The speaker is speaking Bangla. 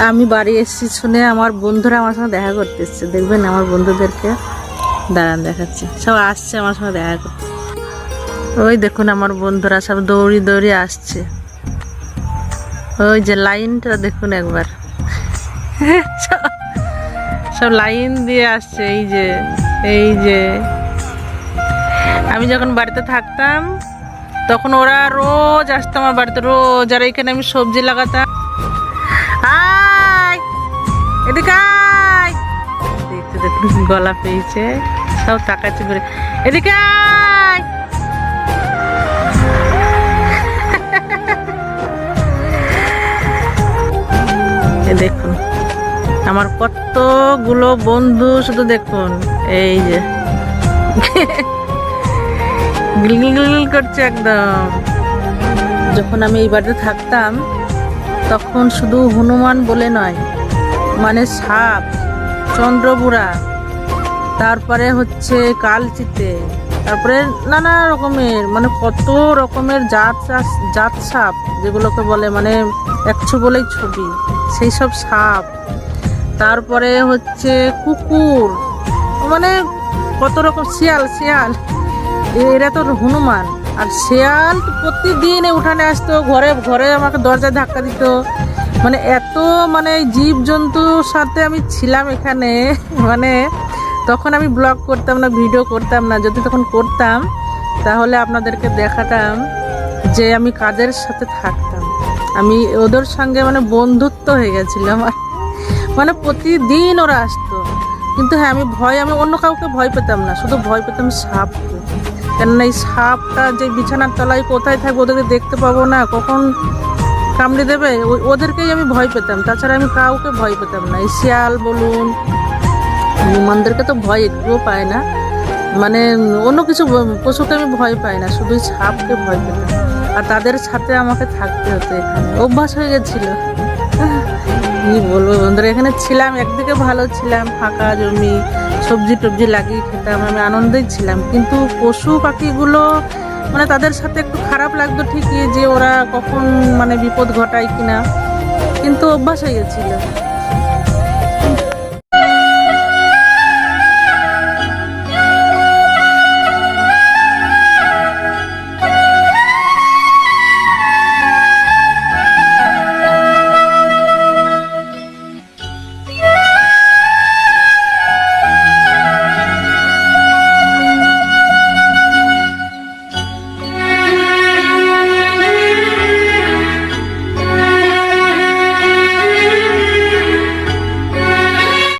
আমি বাড়ি এসেছি শুনে আমার বন্ধুরা আমার সঙ্গে দেখা করতে এসছে দেখবেন আমার বন্ধুদেরকে দাঁড়ান দেখাচ্ছে। সব আসছে আমার সঙ্গে দেখা করতে। ওই দেখুন আমার বন্ধুরা সব দৌড়ি দৌড়ি আসছে। ওই যে লাইনটা দেখুন একবার। সব- লাইন দিয়ে আসছে, এই যে এই যে। আমি যখন বাড়িতে থাকতাম, তখন ওরা রোজ আসতো আমার বাড়িতে, রোজ। আর এখানে আমি সবজি লাগাতাম। গলা পেয়েছে। সব তাকাচ্ছে করে এদিকে দেখুন, আমার কতগুলো বন্ধু শুধু দেখুন, এই যে। গিলগিল করছে একদম। যখন আমি এই বাড়িতে থাকতাম তখন শুধু হনুমান বলে নয় মানে সাপ চন্দ্রবুড়া তারপরে হচ্ছে কালচিতে, তারপরে নানা রকমের মানে কত রকমের জাত জাত সাপ, যেগুলোকে বলে মানে একশো বলেই ছবি, সেই সব সাপ। তারপরে হচ্ছে কুকুর মানে কত রকম শিয়াল শিয়াল, এরা তো হনুমান। আর শিয়াল প্রতিদিন উঠানে আসতো, ঘরে ঘরে আমাকে দরজায় ধাক্কা দিত। মানে এত মানে জীব জন্তুর সাথে আমি ছিলাম এখানে মানে তখন আমি ব্লগ করতাম না, ভিডিও করতাম না। যদি তখন করতাম, তাহলে আপনাদেরকে দেখাতাম যে আমি কাদের সাথে থাকতাম। আমি ওদের সঙ্গে মানে বন্ধুত্ব হয়ে গেছিল আমার মানে প্রতিদিন ওরা আসতো। কিন্তু হ্যাঁ আমি ভয়, আমি অন্য কাউকে ভয় পেতাম না, শুধু ভয় পেতাম সাপকে। কেননা এই সাপটা যে বিছানার তলায় কোথায় থাকবে ওদেরকে দেখতে পাবো না। কখন কামড়ে দেবে? ওদেরকেই আমি ভয় পেতাম। তাছাড়া আমি কাউকে ভয় পেতাম না। এই শিয়াল বলুন হনুমানদেরকে তো ভয় একটুও পায় না। মানে অন্য কিছু পশুকে আমি ভয় পাই না, শুধু সাপকে ভয় পেতাম। আর তাদের সাথে আমাকে থাকতে হতো এখানে। অভ্যাস হয়ে গেছিল। কি বলব বন্ধুরা, এখানে ছিলাম, একদিকে ভালো ছিলাম, ফাঁকা জমি সবজি টবজি লাগিয়ে খেতাম, আমি আনন্দেই ছিলাম। কিন্তু পশু পাখিগুলো মানে তাদের সাথে একটু খারাপ লাগতো ঠিকই যে ওরা কখন মানে বিপদ ঘটায় কিনা। কিন্তু অভ্যাস হয়ে গেছিল।